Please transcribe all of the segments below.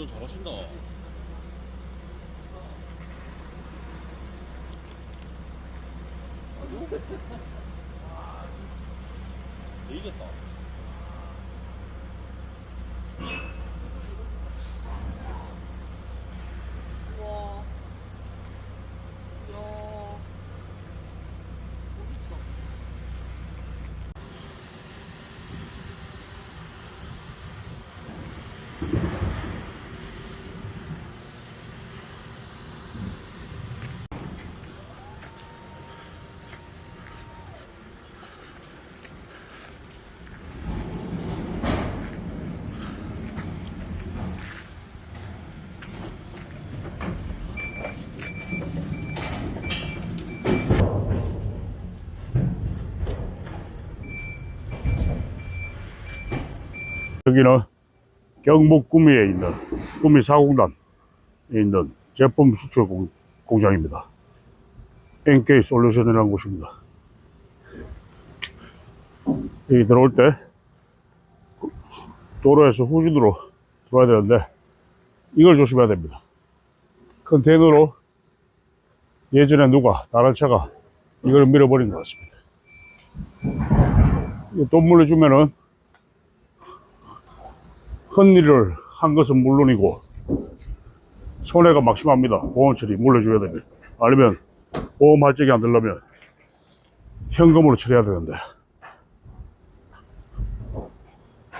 운전 잘하신다. 이겼다. 와. 야. 멋있다. 여기는 경북 구미에 있는 구미 사공단에 있는 제품 수출 공, 공장입니다. NK 솔루션이라는 곳입니다. 여기 들어올 때 도로에서 후진으로 들어와야 되는데 이걸 조심해야 됩니다. 컨테이너로 예전에 누가 다른 차가 이걸 밀어버린 것 같습니다. 이돈 물려주면은 헛일을 한 것은 물론이고 손해가 막심합니다. 보험 처리 물려줘야 됩니다. 아니면 보험 할증이 안 되려면 현금으로 처리해야 되는데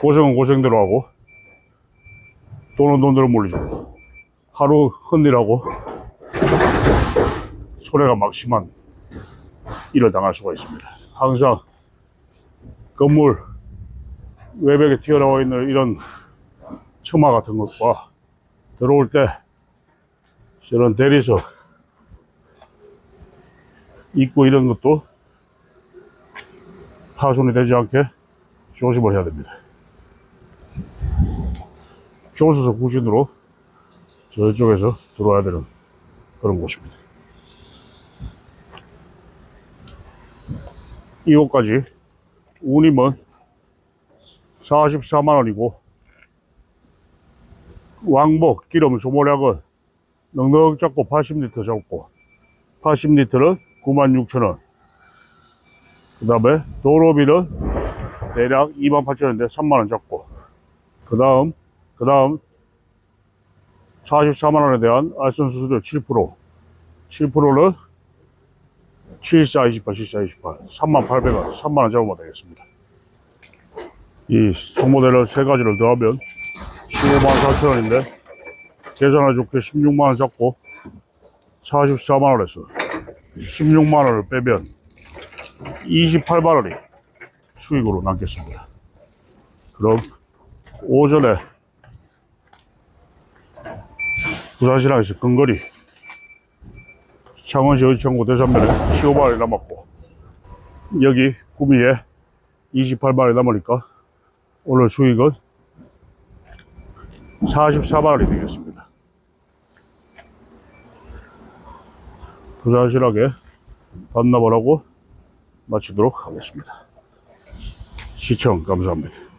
고생은 고생대로 하고 돈은 돈대로 물려주고 하루 헛일하고 손해가 막심한 일을 당할 수가 있습니다. 항상 건물 외벽에 튀어나와 있는 이런 처마 같은 것과 들어올 때 이런 대리석 입구 이런 것도 파손이 되지 않게 조심을 해야 됩니다. 교수석 후진으로 저쪽에서 들어와야 되는 그런 곳입니다. 이곳까지 운임은 44만 원이고 왕복 기름 소모량은 넉넉 잡고 80리터 잡고 80리터는 96,000원. 그 다음에 도로비는 대략 28,000원인데 3만원 잡고. 그 다음 그 다음 44만원에 대한 알선 수수료 7% 7%는 7428 7428 3800원 3만원 잡으면 되겠습니다. 이 소모델은 세 가지를 더하면 15만 4천 원인데 계산을 좋게 16만 원 잡고 44만 원에서 16만 원을 빼면 28만 원이 수익으로 남겠습니다. 그럼 오전에 부산시장에서 근거리 창원시 의창구 대산면에 15만 원이 남았고 여기 구미에 28만 원이 남으니까 오늘 수익은 44만 원이 되겠습니다. 부자실하게 반납을 하고 마치도록 하겠습니다. 시청 감사합니다.